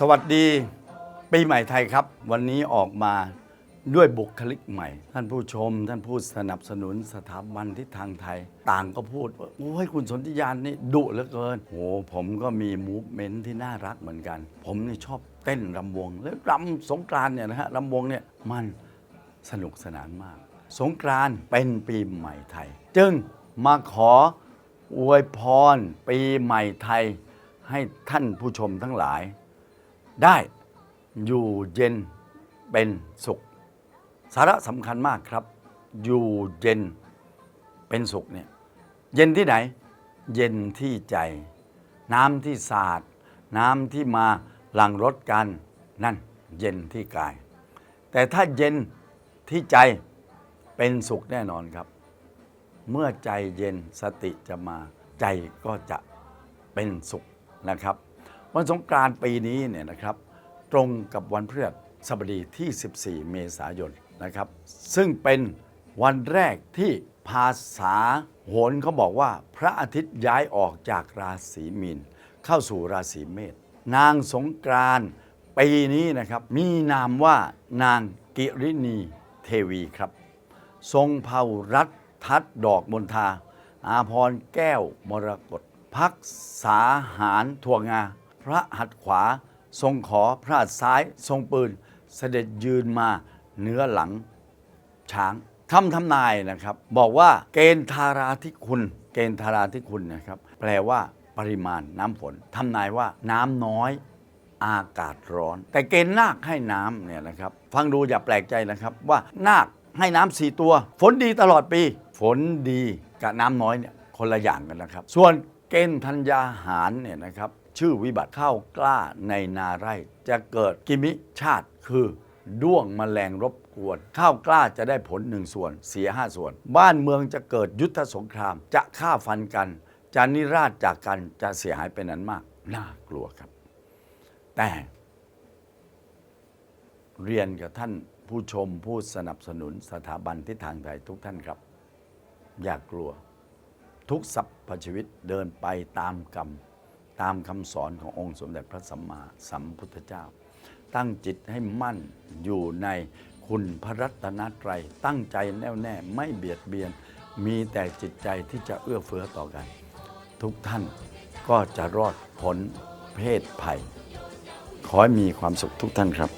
สวัสดีปีใหม่ไทยครับ วันนี้ออกมาด้วยบุคลิกใหม่ ท่านผู้ชม ท่านผู้สนับสนุนสถาบันที่ทางไทย ต่างก็พูดว่าโอ้ยคุณสนธิยานนี่ดุเหลือเกินโอ้ผมก็มีมูฟเมนต์ที่น่ารักเหมือนกัน ผมนี่ชอบเต้นรำวง แล้วรำสงกรานเนี่ยนะฮะรำวงเนี่ยมันสนุกสนานมาก สงกรานเป็นปีใหม่ไทย จึงมาขออวยพรปีใหม่ไทย ให้ท่านผู้ชมทั้งหลาย ได้อยู่เย็นเป็นสุข สาระสำคัญมากครับ อยู่เย็นเป็นสุขเนี่ยเย็นที่ไหน เย็นที่ใจ น้ำที่สะอาด น้ำที่มาหลั่งรสกันนั่นเย็นที่กาย แต่ถ้าเย็นที่ใจเป็นสุขแน่นอนครับ เมื่อใจเย็นสติจะมาใจก็จะเป็นสุขนะครับ วันสงกรานต์ปีนี้เนี่ยนะครับตรงกับวันพฤหัสบดีที่ 14 เมษายนนะครับ ซึ่งเป็นวันแรกที่ภาษาโหรเขาบอกว่าพระอาทิตย์ย้ายออกจากราศีมีนเข้าสู่ราศีเมษนางสงกรานต์ปีนี้นะครับมีนามว่านางกิรินีเทวีครับ ทรงเผารัฐทัดดอกมณฑาอาพรแก้วมรกตพักษาหารถั่วงา พระหัตถ์ขวา ทรงขอพระหัตถ์ซ้าย ทรงปืน เสด็จยืนมาเนื้อหลังช้างคำทำนายนะครับ บอกว่าเกณฑ์ธาราธิคุณ เกณฑ์ธาราธิคุณนะครับ แปลว่าปริมาณน้ำฝนทำนายว่าน้ำน้อยอากาศร้อน แต่เกณฑ์นาคให้น้ำเนี่ยนะครับ ฟังดูอย่าแปลกใจนะครับว่านาคให้น้ำสี่ตัว ฝนดีตลอดปี ฝนดีกับน้ำน้อยเนี่ยคนละอย่างกันนะครับ ส่วนเกณฑ์ธัญญาหารเนี่ยนะครับ ชื่อวิบัติข้าวกล้าในนาไร่ จะเกิดกิมิชาติคือด้วงแมลงรบกวน ข้าวกล้าจะได้ผลหนึ่งส่วน เสียห้าส่วน บ้านเมืองจะเกิดยุทธสงคราม จะฆ่าฟันกัน จะนิราชจากกันจะเสียหายเป็นนั้นมาก น่ากลัวครับ แต่ เรียนกับท่านผู้ชมผู้สนับสนุนสถาบันทิศทางไทยทุกท่านครับ อย่ากกลัว ทุกสรรพชีวิตเดินไปตามกรรม ตามคำสอนขององค์สมเด็จพระสัมมาสัมพุทธเจ้า ตั้งจิตให้มั่นอยู่ในคุณพระรัตนตรัยตั้งใจแน่วแน่ไม่เบียดเบียน มีแต่จิตใจที่จะเอื้อเฟื้อต่อกัน ทุกท่านก็จะรอดพ้นเพศภัย ขอให้มีความสุขทุกท่านครับ